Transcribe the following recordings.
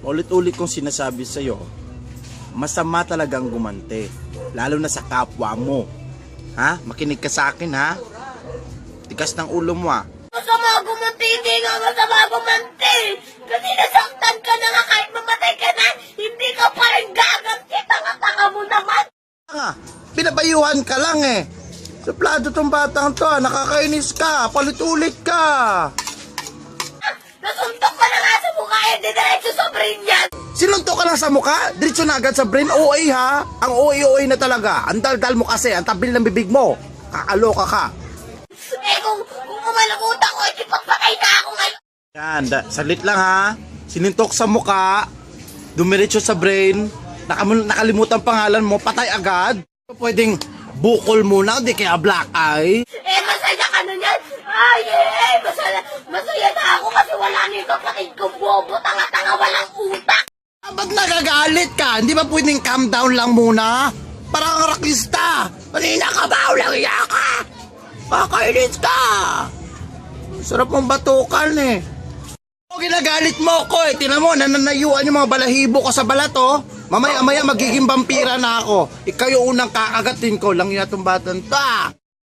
Ulit-ulit kong sinasabi sa'yo, masama talagang gumante. Lalo na sa kapwa mo. Ha? Makinig ka sa akin ha? Tikas ng ulo mo ah. Masama gumanti, hindi nga masama gumanti. Kasi nasaktan ka na nga kahit mamatay ka na, hindi ka pa rin gaganti. Tanga-tanga mo naman. nga, pinabayuhan ka lang eh. Suplado tong batang to, ah. nakakainis ka, palit-ulit ka. Nasuntok ka na nga sa mukha, diretso sa brain yan. Sinuntok ka lang sa mukha, diretso na agad sa brain, OA ha. Ang OA-OA na talaga, ang dal-dal mo kasi, ang tabil ng bibig mo. Kakaloka ka. Eh kung, kung umalakutan ko, eh, pagpatay na ako ngayon. Yan, da- salit lang ha. Sinintok sa mukha, dumiretso sa brain, nakam- nakalimutan pangalan mo, patay agad. Pwedeng bukol muna, di kaya black eye. Eh, masaya ka na yan. Ay, eh, masaya, masaya na ako kasi wala nito ko bobo, tanga-tanga, walang utak. Ah, Ba't nagagalit ka? Hindi ba pwedeng calm down lang muna? Parang rakista. Kanina ka ba? Walang iya ka. Kakainis ka. Sarap mong batukan eh. O ginagalit mo ko eh. Tinan mo, nananayuan yung mga balahibo ko sa balat oh. Mamaya-maya magiging vampira na ako. Ikaw yung unang kakagatin ko lang yun itong batang to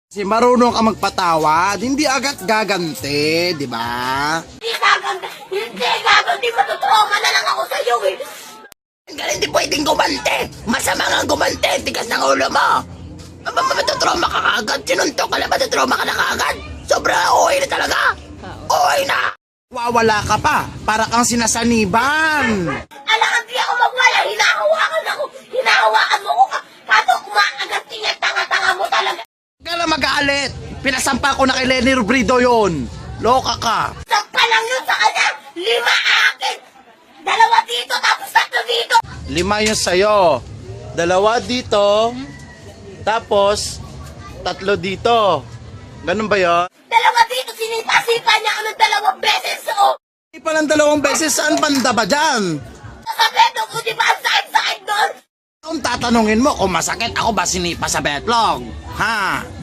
Kasi marunong ka magpatawad, hindi agad gaganti, di ba? Hindi gaganti, hindi gaganti, matutroma na lang ako sa'yo eh. Hanggang hindi pwedeng gumante. Masama nga gumante. Tigas ng ulo mo. Matutroma ka kaagad. Sinuntok ka na, matutroma ka na kaagad. Sobra okay na talaga. Okay na. Wawala ka pa. Para kang sinasaniban. Alam ka, di ako magwala, hinahawakan ako, hinahawakan mo ko ka. Kaso kumakagat tingin, tanga-tanga mo talaga. Huwag ka na magalit. Pinasampa ko na kay Lenny Robrido yon. Loka ka. Sampa lang yun sa kanya, lima akin. Dalawa dito, tapos tatlo dito. Lima yung sa'yo. Dalawa dito. Tapos, tatlo dito. Ganun ba yun? Dalawa dito, sinipa-sipa niya ako ng dalawang beses. So, Hindi pa ng dalawang beses. Saan banda ba dyan? sa beto ko, di ba ang sakit-sakit doon? Kung tatanungin mo kung masakit ako ba sinipa sa betlog? Ha?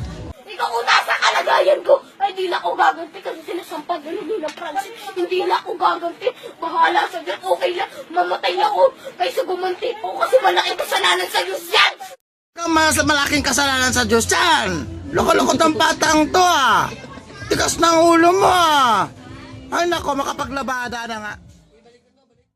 Ikaw kung nasa kalagayan ko, ay di na ako gaganti kasi sinasampag na ni ng Francis. Hindi na ako gaganti. Bahala sa Diyos, okay lang. Mamatay ako. Kaysa gumanti po kasi malaking kasalanan sa Diyos yan. Mas malaking kasalanan sa Diyos yan. Loko-loko tang patang to ah. Tigas ng ulo mo ah. Ay nako, makapaglabada na nga.